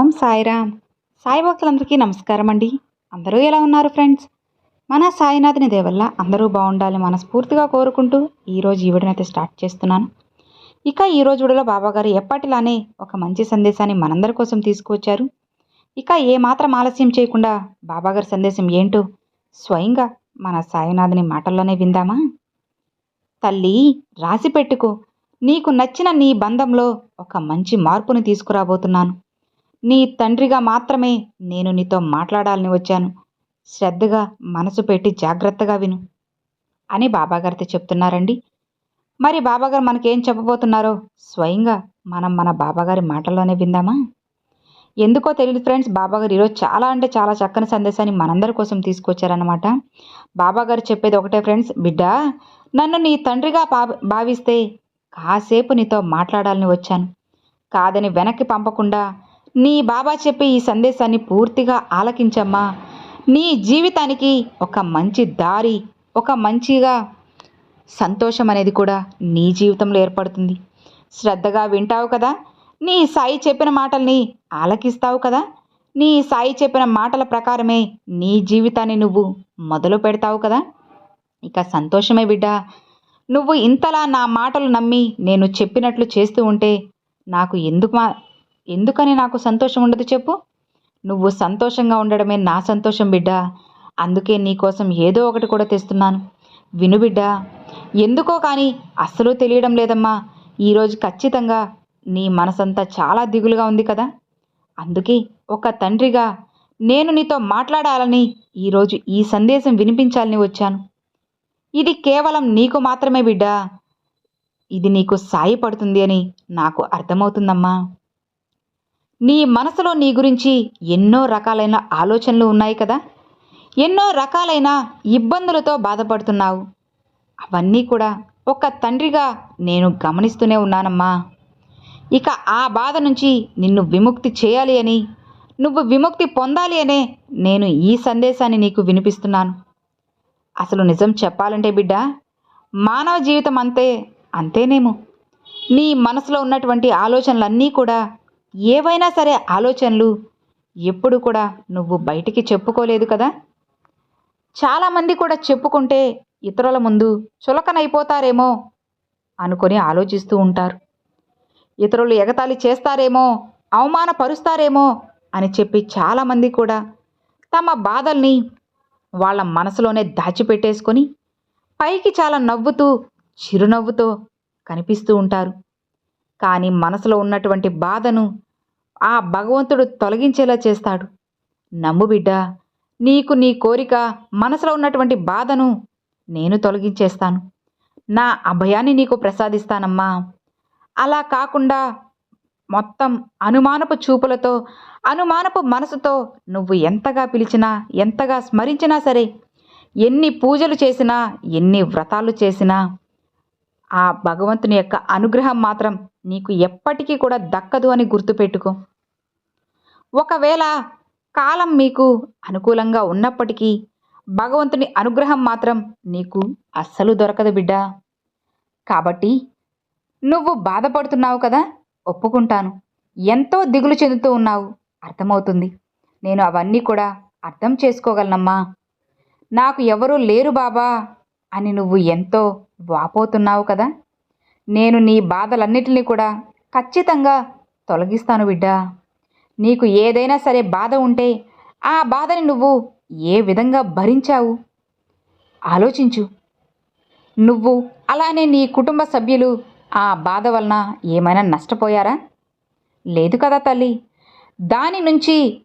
ఓం సాయిరామ్. సాయి భక్తులందరికీ నమస్కారం అండి. అందరూ ఎలా ఉన్నారు ఫ్రెండ్స్? మన సాయినాథుని దేవల్ల అందరూ బాగుండాలి మనస్ఫూర్తిగా కోరుకుంటూ ఈరోజు ఈ వీడియోనైతే స్టార్ట్ చేస్తున్నాను. ఇక ఈ రోజు వీడియోలో బాబాగారు ఎప్పటిలానే ఒక మంచి సందేశాన్ని మనందరి కోసం తీసుకువచ్చారు. ఇక ఏమాత్రం ఆలస్యం చేయకుండా బాబాగారి సందేశం ఏంటో స్వయంగా మన సాయినాథుని మాటల్లోనే విందామా? తల్లి రాసి పెట్టుకో. నీకు నచ్చిన నీ బంధంలో ఒక మంచి మార్పును తీసుకురాబోతున్నాను. నీ తండ్రిగా మాత్రమే నేను నీతో మాట్లాడాలని వచ్చాను. శ్రద్ధగా మనసు పెట్టి జాగ్రత్తగా విను అని బాబాగారితో చెప్తున్నారండి. మరి బాబాగారు మనకేం చెప్పబోతున్నారో స్వయంగా మనం మన బాబాగారి మాటల్లోనే విందామా? ఎందుకో తెలియదు ఫ్రెండ్స్ బాబాగారు ఈరోజు చాలా అంటే చాలా చక్కని సందేశాన్ని మనందరి కోసం తీసుకొచ్చారనమాట బాబాగారు చెప్పేది ఒకటే ఫ్రెండ్స్ బిడ్డ నన్ను నీ తండ్రిగా భావిస్తే కాసేపు నీతో మాట్లాడాలని వచ్చాను. కాదని వెనక్కి పంపకుండా నీ బాబా చెప్పే ఈ సందేశాన్ని పూర్తిగా ఆలకించమ్మా. నీ జీవితానికి ఒక మంచి దారి ఒక మంచిగా సంతోషం అనేది కూడా నీ జీవితంలో ఏర్పడుతుంది. శ్రద్ధగా వింటావు కదా? నీ సాయి చెప్పిన మాటల్ని ఆలకిస్తావు కదా? నీ సాయి చెప్పిన మాటల ప్రకారమే నీ జీవితాన్ని నువ్వు మొదలు పెడతావు కదా? ఇక సంతోషమే బిడ్డ. నువ్వు ఇంతలా నా మాటలు నమ్మి నేను చెప్పినట్లు చేస్తూ ఉంటే నాకు ఎందుకు మా ఎందుకని నాకు సంతోషం ఉండదు చెప్పు? నువ్వు సంతోషంగా ఉండడమే నా సంతోషం బిడ్డ. అందుకే నీకోసం ఏదో ఒకటి కూడా తెస్తున్నాను. విను బిడ్డ. ఎందుకో కానీ అస్సలు తెలియడం లేదమ్మా. ఈరోజు ఖచ్చితంగా నీ మనసంతా చాలా దిగులుగా ఉంది కదా. అందుకే ఒక తండ్రిగా నేను నీతో మాట్లాడాలని ఈరోజు ఈ సందేశం వినిపించాలని వచ్చాను. ఇది కేవలం నీకు మాత్రమే బిడ్డ. ఇది నీకు సాయపడుతుంది అని నాకు అర్థమవుతుందమ్మా. నీ మనసులో నీ గురించి ఎన్నో రకాలైన ఆలోచనలు ఉన్నాయి కదా? ఎన్నో రకాలైన ఇబ్బందులతో బాధపడుతున్నావు. అవన్నీ కూడా ఒక తండ్రిగా నేను గమనిస్తూనే ఉన్నానమ్మా. ఇక ఆ బాధ నుంచి నిన్ను విముక్తి చేయాలి అని నువ్వు విముక్తి పొందాలి అనే నేను ఈ సందేశాన్ని నీకు వినిపిస్తున్నాను. అసలు నిజం చెప్పాలంటే బిడ్డ మానవ జీవితం అంతే అంతేనేమో. నీ మనసులో ఉన్నటువంటి ఆలోచనలన్నీ కూడా ఏవైనా సరే ఆలోచనలు ఎప్పుడు కూడా నువ్వు బయటికి చెప్పుకోలేదు కదా? చాలామంది కూడా చెప్పుకుంటే ఇతరుల ముందు చులకనైపోతారేమో అనుకొని ఆలోచిస్తూ ఉంటారు. ఇతరులు ఎగతాళి చేస్తారేమో అవమానపరుస్తారేమో అని చెప్పి చాలామంది కూడా తమ బాధల్ని వాళ్ళ మనసులోనే దాచిపెట్టేసుకొని పైకి చాలా నవ్వుతూ చిరునవ్వుతో కనిపిస్తూ ఉంటారు. కానీ మనసులో ఉన్నటువంటి బాధను ఆ భగవంతుడు తొలగించేలా చేస్తాడు. నమ్ము బిడ్డ నీకు నీ కోరిక మనసులో ఉన్నటువంటి బాధను నేను తొలగించేస్తాను. నా అభయాన్ని నీకు ప్రసాదిస్తానమ్మా. అలా కాకుండా మొత్తం అనుమానపు చూపులతో అనుమానపు మనసుతో నువ్వు ఎంతగా పిలిచినా ఎంతగా స్మరించినా సరే ఎన్ని పూజలు చేసినా ఎన్ని వ్రతాలు చేసినా ఆ భగవంతుని యొక్క అనుగ్రహం మాత్రం నీకు ఎప్పటికీ కూడా దక్కదు అని గుర్తుపెట్టుకో. ఒకవేళ కాలం మీకు అనుకూలంగా ఉన్నప్పటికీ భగవంతుని అనుగ్రహం మాత్రం నీకు అస్సలు దొరకదు బిడ్డ. కాబట్టి నువ్వు బాధపడుతున్నావు కదా ఒప్పుకుంటాను. ఎంతో దిగులు చెందుతూ ఉన్నావు అర్థమవుతుంది. నేను అవన్నీ కూడా అర్థం చేసుకోగలనమ్మా. నాకు ఎవరూ లేరు బాబా. అని నువ్వు ఎంతో వాపోతున్నావు కదా? నేను నీ బాధలన్నిటినీ కూడా ఖచ్చితంగా తొలగిస్తాను బిడ్డా. నీకు ఏదైనా సరే బాధ ఉంటే ఆ బాధని నువ్వు ఏ విధంగా భరించావు? ఆలోచించు. నువ్వు అలానే నీ కుటుంబ సభ్యులు ఆ బాధ వలన ఏమైనా నష్టపోయారా? లేదు కదా తల్లి. దాని నుంచి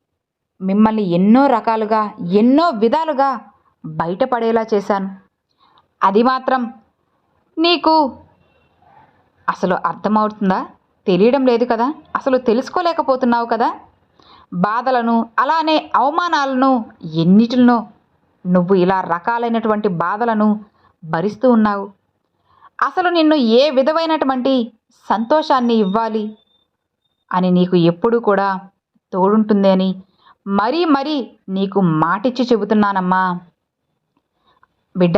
మిమ్మల్ని ఎన్నో రకాలుగా ఎన్నో విధాలుగా బయటపడేలా చేశాను. అది మాత్రం నీకు అసలు అర్థమవుతుందా? తెలియడం లేదు కదా? అసలు తెలుసుకోలేకపోతున్నావు కదా? బాధలను అలానే అవమానాలను ఎన్నిటినో నువ్వు ఇలా రకాలైనటువంటి బాధలను భరిస్తూ ఉన్నావు. అసలు నిన్ను ఏ విధమైనటువంటి సంతోషాన్ని ఇవ్వాలి అని నీకు ఎప్పుడూ కూడా తోడుంటుంది అని మరీ మరీ నీకు మాటిచ్చి చెబుతున్నానమ్మా. బిడ్డ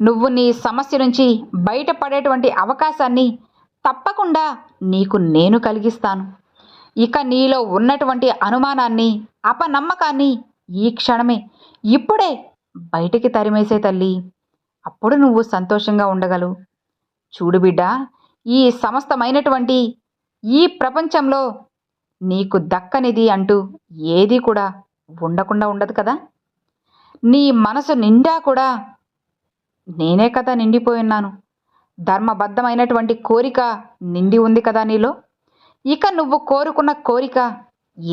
నువ్వు నీ సమస్య నుంచి బయటపడేటువంటి అవకాశాన్ని తప్పకుండా నీకు నేను కలిగిస్తాను. ఇక నీలో ఉన్నటువంటి అనుమానాన్ని అపనమ్మకాన్ని ఈ క్షణమే ఇప్పుడే బయటికి తరిమేసే తల్లి. అప్పుడు నువ్వు సంతోషంగా ఉండగలవు. చూడు బిడ్డ ఈ సమస్తమైనటువంటి ఈ ప్రపంచంలో నీకు దక్కనిది అంటూ ఏదీ కూడా ఉండకుండా ఉండదు కదా? నీ మనసు నిండా కూడా నేనే కదా నిండిపోయున్నాను. ధర్మబద్ధమైనటువంటి కోరిక నిండి ఉంది కదా నీలో? ఇక నువ్వు కోరుకున్న కోరిక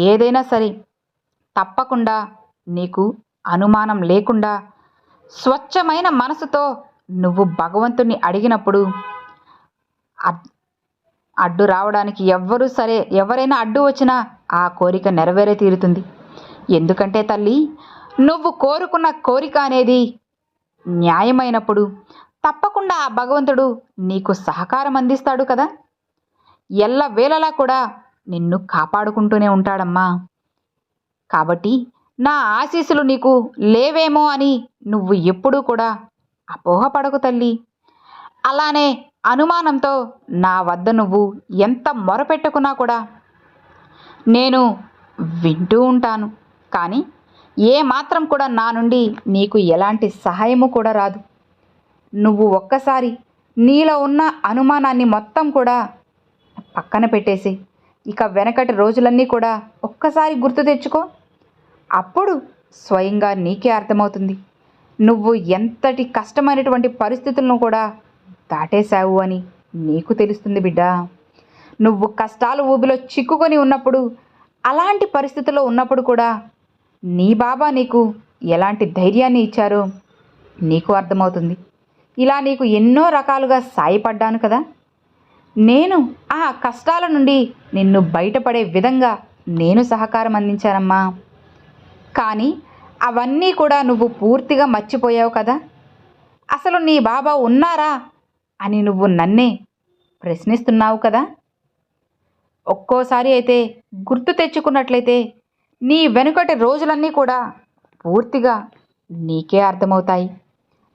ఏదైనా సరే తప్పకుండా నీకు అనుమానం లేకుండా స్వచ్ఛమైన మనసుతో నువ్వు భగవంతుణ్ణి అడిగినప్పుడు అడ్డు రావడానికి ఎవ్వరూ సరే ఎవరైనా అడ్డు వచ్చినా ఆ కోరిక నెరవేరే తీరుతుంది. ఎందుకంటే తల్లి నువ్వు కోరుకున్న కోరిక అనేది న్యాయమైనప్పుడు తప్పకుండా ఆ భగవంతుడు నీకు సహకారం అందిస్తాడు కదా? ఎల్లవేళలా కూడా నిన్ను కాపాడుకుంటూనే ఉంటాడమ్మా. కాబట్టి నా ఆశీస్సులు నీకు లేవేమో అని నువ్వు ఎప్పుడూ కూడా అపోహపడకు తల్లి. అలానే అనుమానంతో నా వద్ద నువ్వు ఎంత మొరపెట్టుకున్నా కూడా నేను వింటూ ఉంటాను. కానీ ఏ మాత్రం కూడా నా నుండి నీకు ఎలాంటి సహాయము కూడా రాదు. నువ్వు ఒక్కసారి నీలో ఉన్న అనుమానాన్ని మొత్తం కూడా పక్కన పెట్టేసి ఇక వెనకటి రోజులన్నీ కూడా ఒక్కసారి గుర్తు తెచ్చుకో. అప్పుడు స్వయంగా నీకే అర్థమవుతుంది. నువ్వు ఎంతటి కష్టమైనటువంటి పరిస్థితులను కూడా దాటేశావు అని నీకు తెలుస్తుంది బిడ్డా. నువ్వు కష్టాలు ఊబిలో చిక్కుకొని ఉన్నప్పుడు అలాంటి పరిస్థితుల్లో ఉన్నప్పుడు కూడా నీ బాబా నీకు ఎలాంటి ధైర్యాన్ని ఇచ్చారో నీకు అర్థమవుతుంది. ఇలా నీకు ఎన్నో రకాలుగా సాయపడ్డాను కదా. నేను ఆ కష్టాల నుండి నిన్ను బయటపడే విధంగా నేను సహకారం అందించానమ్మా. కానీ అవన్నీ కూడా నువ్వు పూర్తిగా మర్చిపోయావు కదా. అసలు నీ బాబా ఉన్నారా అని నువ్వు నన్నే ప్రశ్నిస్తున్నావు కదా. ఒక్కోసారి అయితే గుర్తు తెచ్చుకున్నట్లయితే నీ వెనుకటి రోజులన్నీ కూడా పూర్తిగా నీకే అర్థమవుతాయి.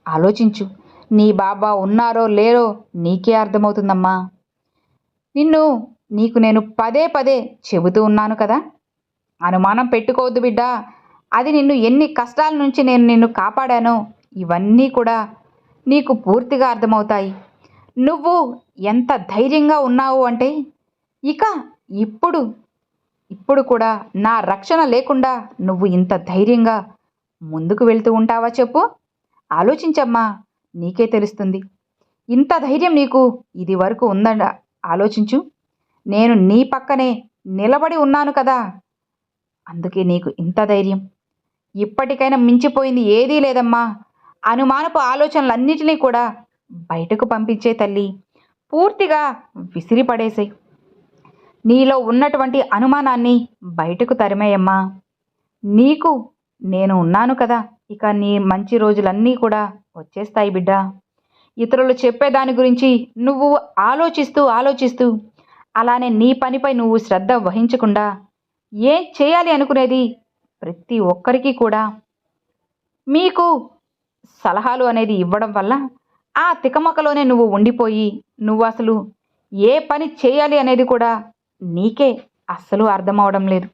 ఆలోచించు నీ బాబా ఉన్నారో లేరో నీకే అర్థమవుతుందమ్మా. నిన్ను నీకు నేను పదే పదే చెబుతూ ఉన్నాను కదా. అనుమానం పెట్టుకోవద్దు బిడ్డ. అది నిన్ను ఎన్ని కష్టాల నుంచి నేను నిన్ను కాపాడానో ఇవన్నీ కూడా నీకు పూర్తిగా అర్థమవుతాయి. నువ్వు ఎంత ధైర్యంగా ఉన్నావు అంటే ఇక ఇప్పుడు ఇప్పుడు కూడా నా రక్షణ లేకుండా నువ్వు ఇంత ధైర్యంగా ముందుకు వెళ్తూ ఉంటావా చెప్పు? ఆలోచించమ్మా నీకే తెలుస్తుంది. ఇంత ధైర్యం నీకు ఇది వరకు ఉందండ ఆలోచించు. నేను నీ పక్కనే నిలబడి ఉన్నాను కదా అందుకే నీకు ఇంత ధైర్యం. ఇప్పటికైనా మించిపోయింది ఏదీ లేదమ్మా. అనుమానపు ఆలోచనలన్నిటినీ కూడా బయటకు పంపించే తల్లి పూర్తిగా విసిరిపడేసాయి. నీలో ఉన్నటువంటి అనుమానాన్ని బయటకు తరిమేయమ్మా. నీకు నేను ఉన్నాను కదా ఇక నీ మంచి రోజులన్నీ కూడా వచ్చేస్తాయి బిడ్డ. ఇతరులు చెప్పేదాని గురించి నువ్వు ఆలోచిస్తూ ఆలోచిస్తూ అలానే నీ పనిపై నువ్వు శ్రద్ధ వహించకుండా ఏం చేయాలి అనుకునేది ప్రతి ఒక్కరికి కూడా. మీకు సలహాలు అనేది ఇవ్వడం వల్ల ఆ తికమకలోనే నువ్వు ఉండిపోయి నువ్వు అసలు ఏ పని చేయాలి అనేది కూడా నీకే అస్సలు అర్థం అవడం లేదు.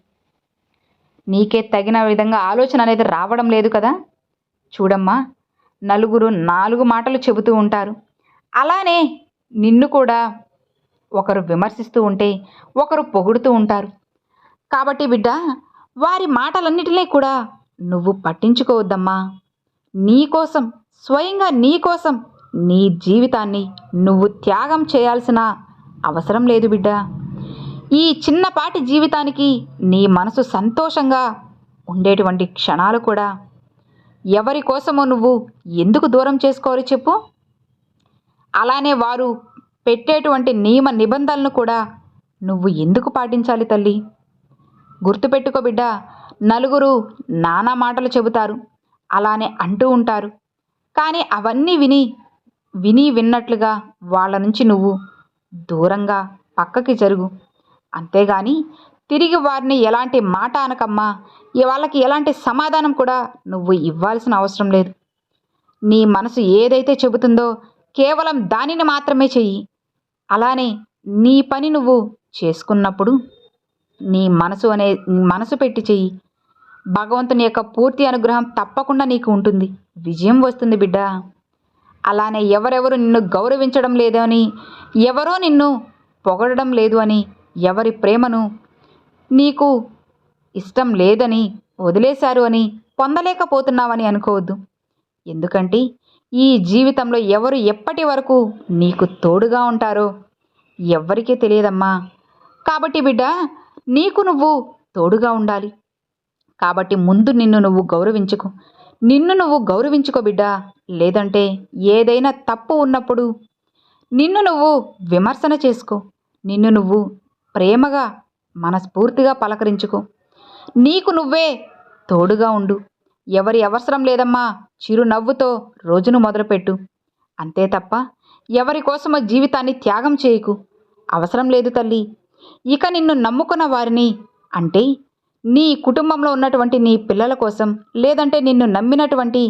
నీకే తగిన విధంగా ఆలోచన అనేది రావడం లేదు కదా? చూడమ్మా నలుగురు నాలుగు మాటలు చెబుతూ ఉంటారు. అలానే నిన్ను కూడా ఒకరు విమర్శిస్తూ ఉంటే ఒకరు పొగుడుతూ ఉంటారు. కాబట్టి బిడ్డ వారి మాటలన్నిటినీ కూడా నువ్వు పట్టించుకోవద్దమ్మా. నీ కోసం స్వయంగా నీ కోసం నీ జీవితాన్ని నువ్వు త్యాగం చేయాల్సిన అవసరం లేదు బిడ్డ. ఈ చిన్నపాటి జీవితానికి నీ మనసు సంతోషంగా ఉండేటువంటి క్షణాలు కూడా. ఎవరి కోసమో నువ్వు ఎందుకు దూరం చేసుకోవాలి చెప్పు? అలానే వారు పెట్టేటువంటి నియమ నిబంధనలను కూడా నువ్వు ఎందుకు పాటించాలి తల్లి? గుర్తుపెట్టుకో బిడ్డ నలుగురు నానా మాటలు చెబుతారు అలానే అంటూ ఉంటారు. కానీ అవన్నీ విని విని విన్నట్లుగా వాళ్ళ నుంచి నువ్వు దూరంగా పక్కకి జరుగు. అంతేగాని తిరిగి వారిని ఎలాంటి మాట అనకమ్మా? ఈ వాళ్ళకి ఎలాంటి సమాధానం కూడా నువ్వు ఇవ్వాల్సిన అవసరం లేదు. నీ మనసు ఏదైతే చెబుతుందో కేవలం దానిని మాత్రమే చెయ్యి. అలానే నీ పని నువ్వు చేసుకున్నప్పుడు నీ మనసు అనే మనసు పెట్టి చెయ్యి. భగవంతుని యొక్క పూర్తి అనుగ్రహం తప్పకుండా నీకు ఉంటుంది. విజయం వస్తుంది బిడ్డ. అలానే ఎవరెవరు నిన్ను గౌరవించడం లేదని ఎవరో నిన్ను పొగడడం లేదు అని ఎవరి ప్రేమను నీకు ఇష్టం లేదని వదిలేశారు అని పొందలేకపోతున్నావని అనుకోవద్దు. ఎందుకంటే ఈ జీవితంలో ఎవరు ఎప్పటి వరకు నీకు తోడుగా ఉంటారో ఎవ్వరికీ తెలియదమ్మా. కాబట్టి బిడ్డ నీకు నువ్వు తోడుగా ఉండాలి. కాబట్టి ముందు నిన్ను నువ్వు గౌరవించుకో. నిన్ను నువ్వు గౌరవించుకో బిడ్డ. లేదంటే ఏదైనా తప్పు ఉన్నప్పుడు నిన్ను నువ్వు విమర్శన చేసుకో. నిన్ను నువ్వు ప్రేమగా మనస్ఫూర్తిగా పలకరించుకో. నీకు నువ్వే తోడుగా ఉండు. ఎవరి అవసరం లేదమ్మా చిరునవ్వుతో రోజును మొదలుపెట్టు. అంతే తప్ప ఎవరి కోసమో జీవితాన్ని త్యాగం చేయకు. అవసరం లేదు తల్లి. ఇక నిన్ను నమ్ముకున్న వారిని అంటే నీ కుటుంబంలో ఉన్నటువంటి నీ పిల్లల కోసం లేదంటే నిన్ను నమ్మినటువంటి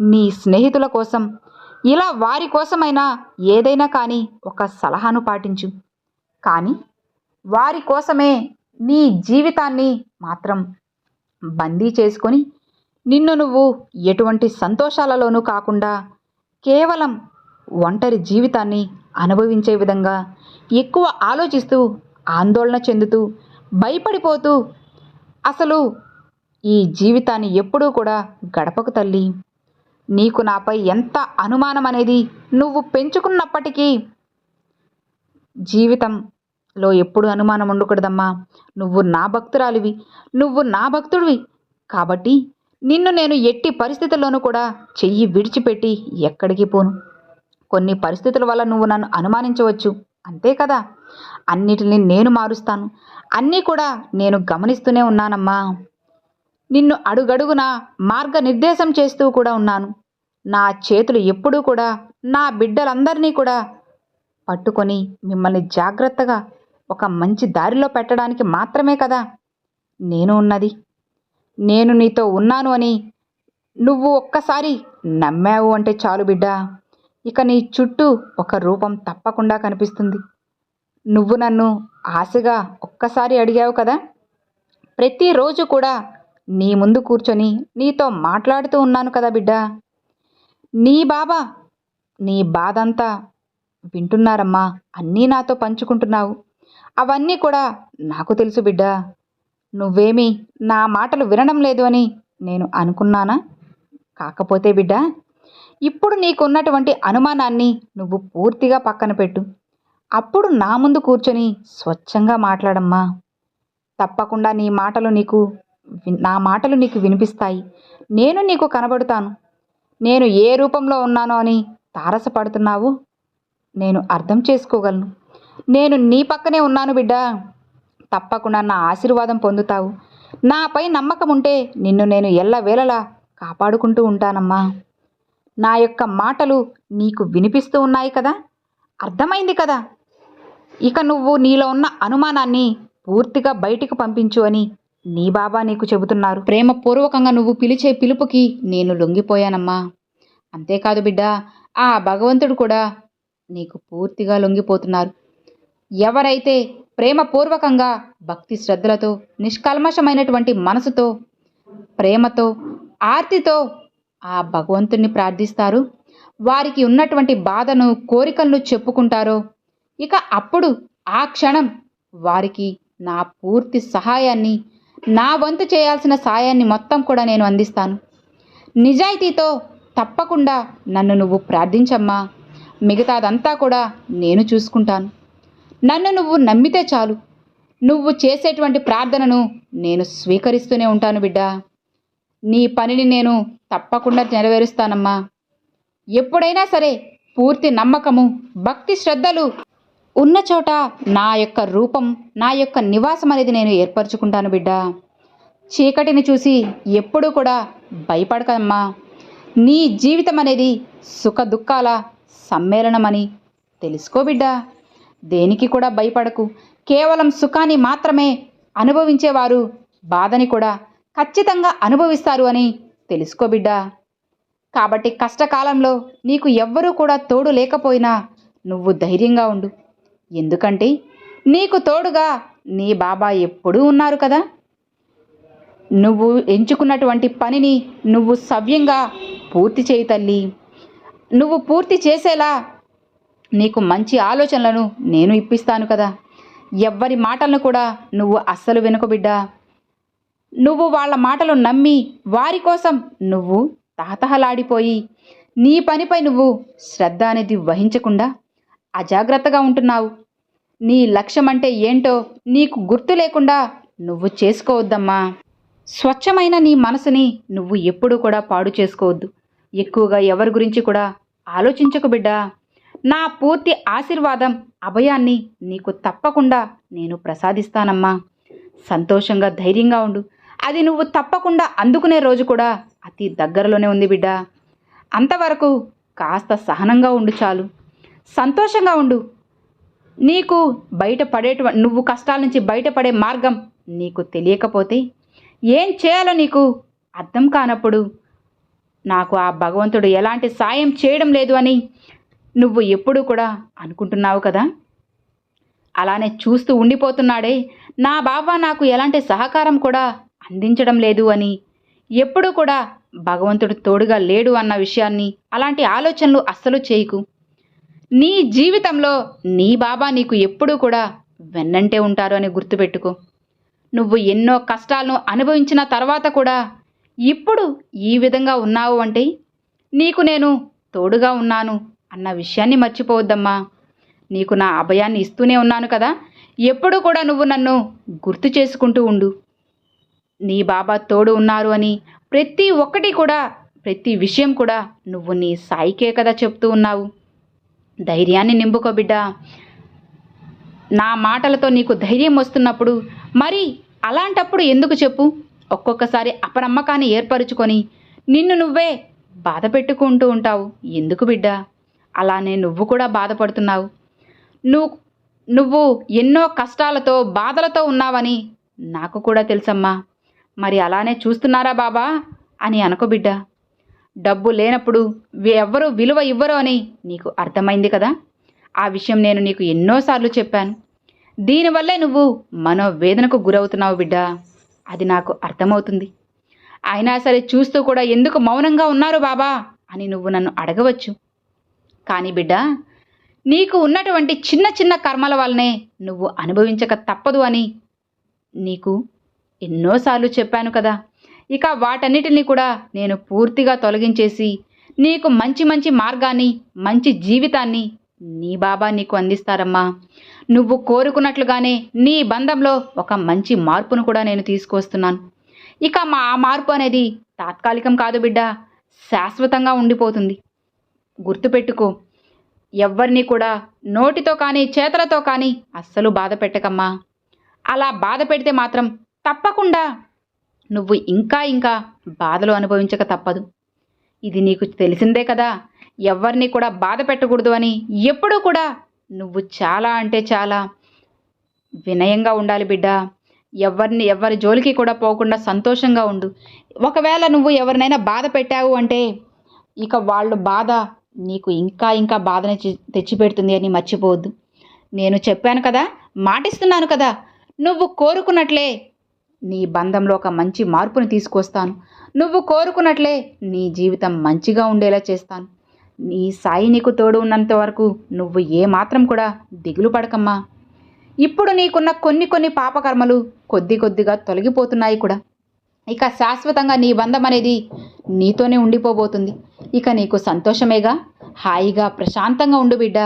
నీ స్నేహితుల కోసం ఇలా వారి కోసమైనా ఏదైనా కానీ ఒక సలహాను పాటించు. కానీ వారి కోసమే నీ జీవితాన్ని మాత్రం బందీ చేసుకొని నిన్ను నువ్వు ఎటువంటి సంతోషాలలోనూ కాకుండా కేవలం ఒంటరి జీవితాన్ని అనుభవించే విధంగా ఎక్కువ ఆలోచిస్తూ ఆందోళన చెందుతూ భయపడిపోతూ అసలు ఈ జీవితాన్ని ఎప్పుడూ కూడా గడపకు తల్లి. నీకు నాపై ఎంత అనుమానం అనేది నువ్వు పెంచుకున్నప్పటికీ జీవితం లో ఎప్పుడు అనుమానం ఉండకూడదమ్మా. నువ్వు నా భక్తురాలివి. నువ్వు నా భక్తుడివి. కాబట్టి నిన్ను నేను ఎట్టి పరిస్థితుల్లోనూ కూడా చెయ్యి విడిచిపెట్టి ఎక్కడికి పోను. కొన్ని పరిస్థితుల వల్ల నువ్వు నన్ను అనుమానించవచ్చు. అంతే కదా? అన్నిటిని నేను మారుస్తాను. అన్నీ కూడా నేను గమనిస్తూనే ఉన్నానమ్మా. నిన్ను అడుగడుగునా మార్గనిర్దేశం చేస్తూ కూడా ఉన్నాను. నా చేతులు ఎప్పుడూ కూడా నా బిడ్డలందరినీ కూడా పట్టుకొని మిమ్మల్ని జాగ్రత్తగా ఒక మంచి దారిలో పెట్టడానికి మాత్రమే కదా. నేను ఉన్నది. నేను నీతో ఉన్నాను అని నువ్వు ఒక్కసారి నమ్మావు అంటే చాలు బిడ్డ. ఇక నీ చుట్టూ ఒక రూపం తప్పకుండా కనిపిస్తుంది. నువ్వు నన్ను ఆశగా ఒక్కసారి అడిగావు కదా. ప్రతిరోజు కూడా నీ ముందు కూర్చొని నీతో మాట్లాడుతూ ఉన్నాను కదా బిడ్డ. నీ బాబా నీ బాధంతా వింటున్నారమ్మా. అన్నీ నాతో పంచుకుంటున్నావు. అవన్నీ కూడా నాకు తెలుసు బిడ్డా. నువ్వేమీ నా మాటలు వినడం లేదు అని నేను అనుకున్నానా? కాకపోతే బిడ్డా ఇప్పుడు నీకున్నటువంటి అనుమానాన్ని నువ్వు పూర్తిగా పక్కన పెట్టు. అప్పుడు నా ముందు కూర్చొని స్వచ్ఛంగా మాట్లాడమ్మా. తప్పకుండా నీ మాటలు నీకు నా మాటలు నీకు వినిపిస్తాయి. నేను నీకు కనబడుతాను. నేను ఏ రూపంలో ఉన్నానో అని తారసపడుతున్నావు? నేను అర్థం చేసుకోగలను. నేను నీ పక్కనే ఉన్నాను బిడ్డ. తప్పకుండా నా ఆశీర్వాదం పొందుతావు. నాపై నమ్మకం ఉంటే నిన్ను నేను ఎల్లవేళలా కాపాడుకుంటూ ఉంటానమ్మా. నా యొక్క మాటలు నీకు వినిపిస్తూ ఉన్నాయి కదా? అర్థమైంది కదా? ఇక నువ్వు నీలో ఉన్న అనుమానాన్ని పూర్తిగా బయటికి పంపించు అని నీ బాబా నీకు చెబుతున్నారు. ప్రేమపూర్వకంగా నువ్వు పిలిచే పిలుపుకి నేను లొంగిపోయానమ్మా. అంతేకాదు బిడ్డ ఆ భగవంతుడు కూడా నీకు పూర్తిగా లొంగిపోతున్నారు. ఎవరైతే ప్రేమపూర్వకంగా భక్తి శ్రద్ధలతో నిష్కల్మషమైనటువంటి మనసుతో ప్రేమతో ఆర్తితో ఆ భగవంతుణ్ణి ప్రార్థిస్తారు వారికి ఉన్నటువంటి బాధను కోరికలను చెప్పుకుంటారో ఇక అప్పుడు ఆ క్షణం వారికి నా పూర్తి సహాయాన్ని నా వంతు చేయాల్సిన సాయాన్ని మొత్తం కూడా నేను అందిస్తాను. నిజాయితీతో తప్పకుండా నన్ను నువ్వు ప్రార్థించమ్మా. మిగతాదంతా కూడా నేను చూసుకుంటాను. నన్ను నువ్వు నమ్మితే చాలు. నువ్వు చేసేటువంటి ప్రార్థనను నేను స్వీకరిస్తూనే ఉంటాను బిడ్డ. నీ పనిని నేను తప్పకుండా నెరవేరుస్తానమ్మా. ఎప్పుడైనా సరే పూర్తి నమ్మకము భక్తి శ్రద్ధలు ఉన్న చోట నా యొక్క రూపం నా యొక్క నివాసం అనేది నేను ఏర్పరచుకుంటాను బిడ్డ. చీకటిని చూసి ఎప్పుడూ కూడా భయపడకమ్మా. నీ జీవితం అనేది సుఖ దుఃఖాల సమ్మేళనమని తెలుసుకో బిడ్డా. దేనికి కూడా భయపడకు. కేవలం సుఖాన్ని మాత్రమే అనుభవించేవారు బాధని కూడా ఖచ్చితంగా అనుభవిస్తారు అని తెలుసుకోబిడ్డా కాబట్టి కష్టకాలంలో నీకు ఎవ్వరూ కూడా తోడు లేకపోయినా నువ్వు ధైర్యంగా ఉండు. ఎందుకంటే నీకు తోడుగా నీ బాబా ఎప్పుడూ ఉన్నారు కదా. నువ్వు ఎంచుకున్నటువంటి పనిని నువ్వు సవ్యంగా పూర్తి చేయి తల్లి. నువ్వు పూర్తి చేసేలా నీకు మంచి ఆలోచనలను నేను ఇప్పిస్తాను కదా. ఎవ్వరి మాటలను కూడా నువ్వు అస్సలు వెనుక బిడ్డా. నువ్వు వాళ్ళ మాటలు నమ్మి వారి కోసం నువ్వు తహతహలాడిపోయి నీ పనిపై నువ్వు శ్రద్ధ అనేది వహించకుండా అజాగ్రత్తగా ఉంటున్నావు. నీ లక్ష్యం అంటే ఏంటో నీకు గుర్తు లేకుండా నువ్వు చేసుకోవద్దమ్మా. స్వచ్ఛమైన నీ మనసుని నువ్వు ఎప్పుడూ కూడా పాడు చేసుకోవద్దు. ఎక్కువగా ఎవరి గురించి కూడా ఆలోచించకు బిడ్డా. నా పూర్తి ఆశీర్వాదం అభయాన్ని నీకు తప్పకుండా నేను ప్రసాదిస్తానమ్మా. సంతోషంగా ధైర్యంగా ఉండు. అది నువ్వు తప్పకుండా అందుకునే రోజు కూడా అతి దగ్గరలోనే ఉంది బిడ్డ. అంతవరకు కాస్త సహనంగా ఉండు చాలు. సంతోషంగా ఉండు. నీకు బయటపడేట నువ్వు కష్టాల నుంచి బయటపడే మార్గం నీకు తెలియకపోతే ఏం చేయాలో నీకు అర్థం కానప్పుడు నాకు ఆ భగవంతుడు ఎలాంటి సాయం చేయడం లేదు అని నువ్వు ఎప్పుడూ కూడా అనుకుంటున్నావు కదా? అలానే చూస్తూ ఉండిపోతున్నాడే. నా బాబా నాకు ఎలాంటి సహకారం కూడా అందించడం లేదు అని. ఎప్పుడూ కూడా భగవంతుడు తోడుగా లేడు అన్న విషయాన్ని అలాంటి ఆలోచనలు అస్సలు చేయకు. నీ జీవితంలో నీ బాబా నీకు ఎప్పుడూ కూడా వెన్నంటే ఉంటారు అని గుర్తుపెట్టుకో. నువ్వు ఎన్నో కష్టాలను అనుభవించిన తర్వాత కూడా ఇప్పుడు ఈ విధంగా ఉన్నావు అంటే నీకు నేను తోడుగా ఉన్నాను. అన్న విషయాన్ని మర్చిపోవద్దమ్మా. నీకు నా అభయాన్ని ఇస్తూనే ఉన్నాను కదా. ఎప్పుడు కూడా నువ్వు నన్ను గుర్తు చేసుకుంటూ ఉండు. నీ బాబా తోడు ఉన్నారు అని ప్రతి ఒక్కటి కూడా ప్రతి విషయం కూడా నువ్వు నీ సాయికే కదా చెప్తూ ఉన్నావు. ధైర్యాన్ని నింపుకో బిడ్డ. నా మాటలతో నీకు ధైర్యం వస్తున్నప్పుడు మరి అలాంటప్పుడు ఎందుకు చెప్పు? ఒక్కొక్కసారి అపనమ్మకాన్ని ఏర్పరుచుకొని నిన్ను నువ్వే బాధ పెట్టుకుంటూ ఉంటావు. ఎందుకు బిడ్డా? అలానే నువ్వు కూడా బాధపడుతున్నావు. నువ్వు నువ్వు ఎన్నో కష్టాలతో బాధలతో ఉన్నావని నాకు కూడా తెలుసమ్మా. మరి అలానే చూస్తున్నారా బాబా? అని అనుకోబిడ్డ డబ్బు లేనప్పుడు ఎవ్వరూ విలువ ఇవ్వరు అని నీకు అర్థమైంది కదా? ఆ విషయం నేను నీకు ఎన్నోసార్లు చెప్పాను. దీనివల్లే నువ్వు మనోవేదనకు గురవుతున్నావు బిడ్డ. అది నాకు అర్థమవుతుంది. అయినా సరే చూస్తూ కూడా ఎందుకు మౌనంగా ఉన్నారు బాబా? అని నువ్వు నన్ను అడగవచ్చు. కానీ బిడ్డ నీకు ఉన్నటువంటి చిన్న చిన్న కర్మల వల్లనే నువ్వు అనుభవించక తప్పదు అని నీకు ఎన్నోసార్లు చెప్పాను కదా. ఇక వాటన్నిటిని కూడా నేను పూర్తిగా తొలగించేసి నీకు మంచి మంచి మార్గాన్ని మంచి జీవితాన్ని నీ బాబా నీకు అందిస్తారమ్మా. నువ్వు కోరుకున్నట్లుగానే నీ బంధంలో ఒక మంచి మార్పును కూడా నేను తీసుకొస్తున్నాను. ఇక మా ఆ మార్పు అనేది తాత్కాలికం కాదు బిడ్డ శాశ్వతంగా ఉండిపోతుంది. గుర్తుపెట్టుకో. ఎవ్వరిని కూడా నోటితో కానీ చేతలతో కానీ అస్సలు బాధ పెట్టకమ్మా. అలా బాధ పెడితే మాత్రం తప్పకుండా నువ్వు ఇంకా ఇంకా బాధలు అనుభవించక తప్పదు. ఇది నీకు తెలిసిందే కదా ఎవరిని కూడా బాధ పెట్టకూడదు అని ఎప్పుడూ కూడా నువ్వు చాలా అంటే చాలా వినయంగా ఉండాలి బిడ్డ. ఎవరిని ఎవరి జోలికి కూడా పోకుండా సంతోషంగా ఉండు. ఒకవేళ నువ్వు ఎవరినైనా బాధ పెట్టావు అంటే ఇక వాళ్ళు బాధ నీకు ఇంకా ఇంకా బాధని తెచ్చిపెడుతుంది అని మర్చిపోవద్దు. నేను చెప్పాను కదా మాటిస్తున్నాను కదా నువ్వు కోరుకున్నట్లే నీ బంధంలో ఒక మంచి మార్పుని తీసుకొస్తాను. నువ్వు కోరుకున్నట్లే నీ జీవితం మంచిగా ఉండేలా చేస్తాను. నీ సాయి నీకు తోడు ఉన్నంత వరకు నువ్వు ఏమాత్రం కూడా దిగులు పడకమ్మా. ఇప్పుడు నీకున్న కొన్ని కొన్ని పాపకర్మలు కొద్ది కొద్దిగా తొలగిపోతున్నాయి కూడా. ఇక శాశ్వతంగా నీ బంధం అనేది నీతోనే ఉండిపోబోతుంది. ఇక నీకు సంతోషమేగా? హాయిగా ప్రశాంతంగా ఉండు బిడ్డ.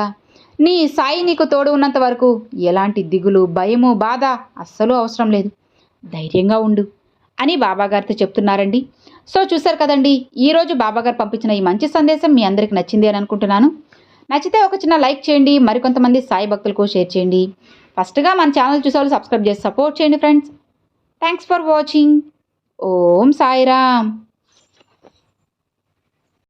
నీ సాయి నీకు తోడు ఉన్నంత వరకు ఎలాంటి దిగులు భయము బాధ అస్సలు అవసరం లేదు. ధైర్యంగా ఉండు అని బాబాగారితో చెప్తున్నారండి. సో చూశారు కదండి ఈరోజు బాబాగారు పంపించిన ఈ మంచి సందేశం మీ అందరికి నచ్చింది అని అనుకుంటున్నాను. నచ్చితే ఒక చిన్న లైక్ చేయండి మరికొంతమంది సాయి భక్తులకు షేర్ చేయండి. ఫస్ట్గా మన ఛానల్ చూసేవాళ్ళు సబ్స్క్రైబ్ చేసి సపోర్ట్ చేయండి friends. Thanks for watching. Om Sairam.